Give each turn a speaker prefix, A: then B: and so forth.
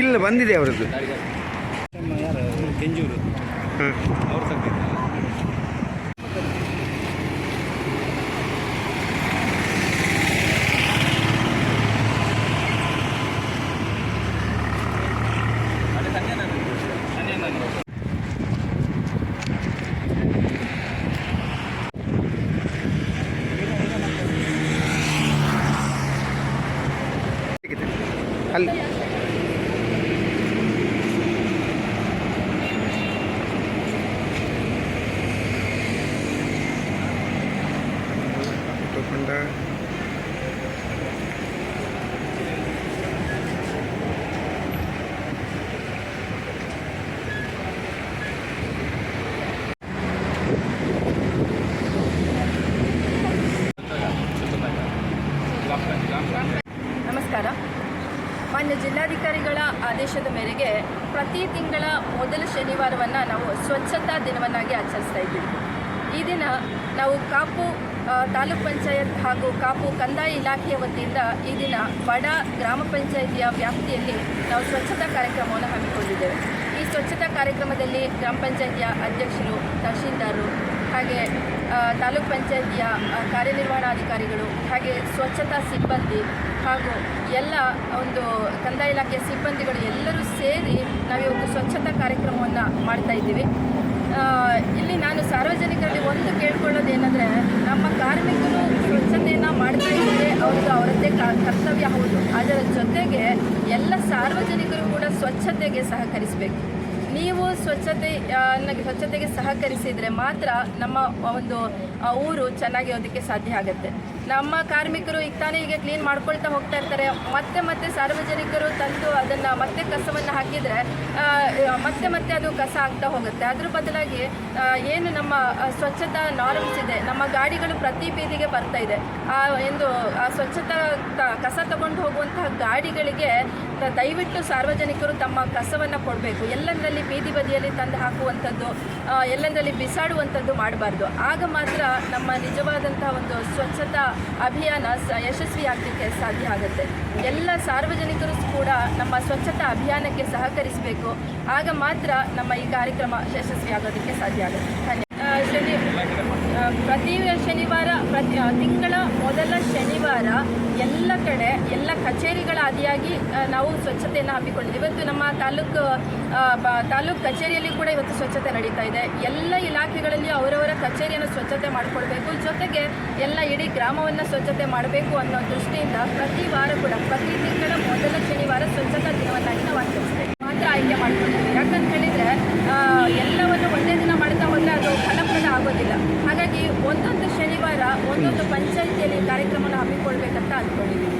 A: Bill ಬಂದಿದೆ ಅವರದ್ದು.
B: ಕೆಂಜೂರು.
A: ಹಾಂ
B: ಅವ್ರು ತೆಗ್ದಿದ್ರು
A: ಅಲ್ಲಿ ತಗೊಂಡ
C: ನಮಸ್ಕಾರ. ಮಾನ್ಯ ಜಿಲ್ಲಾಧಿಕಾರಿಗಳ ಆದೇಶದ ಮೇರೆಗೆ ಪ್ರತಿ ತಿಂಗಳ ಮೊದಲ ಶನಿವಾರವನ್ನು ನಾವು ಸ್ವಚ್ಛತಾ ದಿನವನ್ನಾಗಿ ಆಚರಿಸ್ತಾ ಇದ್ದೀವಿ. ಈ ದಿನ ನಾವು ಕಾಪು ತಾಲೂಕ್ ಪಂಚಾಯತ್ ಹಾಗೂ ಕಾಪು ಕಂದಾಯ ಇಲಾಖೆಯ ವತಿಯಿಂದ ಈ ದಿನ ಬಡ ಗ್ರಾಮ ಪಂಚಾಯಿತಿಯ ವ್ಯಾಪ್ತಿಯಲ್ಲಿ ನಾವು ಸ್ವಚ್ಛತಾ ಕಾರ್ಯಕ್ರಮವನ್ನು ಹಮ್ಮಿಕೊಂಡಿದ್ದೇವೆ. ಈ ಸ್ವಚ್ಛತಾ ಕಾರ್ಯಕ್ರಮದಲ್ಲಿ ಗ್ರಾಮ ಪಂಚಾಯಿತಿಯ ಅಧ್ಯಕ್ಷರು, ತಹಶೀಲ್ದಾರರು ಹಾಗೆ ತಾಲೂಕ್ ಪಂಚಾಯಿತಿಯ ಕಾರ್ಯನಿರ್ವಹಣಾಧಿಕಾರಿಗಳು ಹಾಗೆ ಸ್ವಚ್ಛತಾ ಸಿಬ್ಬಂದಿ ಹಾಗೂ ಎಲ್ಲ ಒಂದು ಕಂದಾಯ ಇಲಾಖೆಯ ಸಿಬ್ಬಂದಿಗಳು ಎಲ್ಲರೂ ಸೇರಿ ನಾವಿವತ್ತು ಸ್ವಚ್ಛತಾ ಕಾರ್ಯಕ್ರಮವನ್ನು ಮಾಡ್ತಾ ಇದ್ದೀವಿ. ಇಲ್ಲಿ ನಾನು ಸಾರ್ವಜನಿಕರಲ್ಲಿ ಒಂದು ಕೇಳ್ಕೊಳ್ಳೋದೇನೆಂದರೆ ನಮ್ಮ ಕಾರ್ಮಿಕರು ಸ್ವಚ್ಛತೆಯನ್ನು ಮಾಡ್ತಾ ಇದ್ದಾರೆ, ಅವ್ರದ್ದು ಅವರದ್ದೇ ಕರ್ತವ್ಯ ಹೌದು. ಅದರ ಜೊತೆಗೆ ಎಲ್ಲ ಸಾರ್ವಜನಿಕರು ಕೂಡ ಸ್ವಚ್ಛತೆಗೆ ಸಹಕರಿಸಬೇಕು. ನೀವು ಸ್ವಚ್ಛತೆ ಸ್ವಚ್ಛತೆಗೆ ಸಹಕರಿಸಿದರೆ ಮಾತ್ರ ನಮ್ಮ ಒಂದು ಊರು ಊರು ಚೆನ್ನಾಗಿರೋದಕ್ಕೆ ಸಾಧ್ಯ ಆಗುತ್ತೆ. ನಮ್ಮ ಕಾರ್ಮಿಕರು ಈಗ ತಾನೇ ಈಗ ಕ್ಲೀನ್ ಮಾಡ್ಕೊಳ್ತಾ ಹೋಗ್ತಾ ಇರ್ತಾರೆ. ಮತ್ತೆ ಮತ್ತೆ ಸಾರ್ವಜನಿಕರು ತಂದು ಅದನ್ನು ಮತ್ತೆ ಕಸವನ್ನು ಹಾಕಿದರೆ ಮತ್ತೆ ಮತ್ತೆ ಅದು ಕಸ ಆಗ್ತಾ ಹೋಗುತ್ತೆ. ಅದ್ರ ಬದಲಾಗಿ ಏನು ನಮ್ಮ ಸ್ವಚ್ಛತಾ ನಾರ್ಮ್ಸ್ ಇದೆ. ನಮ್ಮ ಗಾಡಿಗಳು ಪ್ರತಿ ಬೀದಿಗೆ ಬರ್ತಾ ಇದೆ. ಆ ಒಂದು ಆ, ಸ್ವಚ್ಛತಾ ಕಸ ತಗೊಂಡು ಹೋಗುವಂತಹ ಗಾಡಿಗಳಿಗೆ ದಯವಿಟ್ಟು ಸಾರ್ವಜನಿಕರು ತಮ್ಮ ಕಸವನ್ನು ಕೊಡಬೇಕು. ಎಲ್ಲೆಂದರಲ್ಲಿ ಬೀದಿ ಬದಿಯಲ್ಲಿ ತಂದು ಹಾಕುವಂಥದ್ದು ಎಲ್ಲಂದರಲ್ಲಿ ಬಿಸಾಡುವಂಥದ್ದು ಮಾಡಬಾರ್ದು. ಆಗ ಮಾತ್ರ ನಮ್ಮ ನಿಜವಾದಂತಹ ಒಂದು ಸ್ವಚ್ಛತಾ ಅಭಿಯಾನ ಸ ಯಶಸ್ವಿ ಆಗಲಿಕ್ಕೆ ಸಾಧ್ಯ ಆಗುತ್ತೆ. ಎಲ್ಲ ಸಾರ್ವಜನಿಕರು ಕೂಡ ನಮ್ಮ ಸ್ವಚ್ಛತಾ ಅಭಿಯಾನಕ್ಕೆ ಸಹಕರಿಸಬೇಕು. ಆಗ ಮಾತ್ರ ನಮ್ಮ ಈ ಕಾರ್ಯಕ್ರಮ ಯಶಸ್ವಿ ಆಗೋದಕ್ಕೆ ಸಾಧ್ಯ ಆಗುತ್ತೆ. ಶನಿ ಪ್ರತಿ ಶನಿವಾರ, ಪ್ರತಿ ತಿಂಗಳ ಮೊದಲ ಶನಿವಾರ ಎಲ್ಲ ಕಡೆ ಎಲ್ಲ ಕಚೇರಿಗಳ ಆದಿಯಾಗಿ ನಾವು ಸ್ವಚ್ಛತೆಯನ್ನು ಹಮ್ಮಿಕೊಂಡಿದ್ದೀವಿ. ಇವತ್ತು ನಮ್ಮ ತಾಲೂಕು ತಾಲೂಕು ಕಚೇರಿಯಲ್ಲಿ ಕೂಡ ಇವತ್ತು ಸ್ವಚ್ಛತೆ ನಡೀತಾ ಇದೆ. ಎಲ್ಲ ಇಲಾಖೆಗಳಲ್ಲಿ ಅವರವರ ಕಚೇರಿಯನ್ನು ಸ್ವಚ್ಛತೆ ಮಾಡಿಕೊಳ್ಬೇಕು. ಜೊತೆಗೆ ಎಲ್ಲ ಇಡೀ ಗ್ರಾಮವನ್ನು ಸ್ವಚ್ಛತೆ ಮಾಡಬೇಕು ಅನ್ನೋ ದೃಷ್ಟಿಯಿಂದ ಪ್ರತಿ ವಾರ ಕೂಡ, ಪ್ರತಿ ತಿಂಗಳ ಮೊದಲ ಶನಿವಾರ ಸ್ವಚ್ಛತಾ ದಿನವನ್ನಾಗಿ ನಾವು ಆಚರಿಸ್ತೇವೆ ಮಾತ್ರ ಆಯ್ಕೆ ಮಾಡಿಕೊಂಡಿದ್ದೀವಿ. ಯಾಕಂತ ಹೇಳಿದರೆ ಎಲ್ಲವನ್ನು ಒಂದೇ ದಿನ ಮಾಡ್ತಾ ಹೋದರೆ ಅದು ಫಲಪ್ರದ ಆಗೋದಿಲ್ಲ. ಹಾಗಾಗಿ ಒಂದೊಂದು ಶನಿವಾರ, ಒಂದೊಂದು ಪಂಚಾಯಿತಿಯಲ್ಲಿ ಕಾರ್ಯಕ್ರಮವನ್ನು ಹಮ್ಮಿಕೊಳ್ಬೇಕಂತ ಅಂದ್ಕೊಂಡಿದ್ದೀವಿ.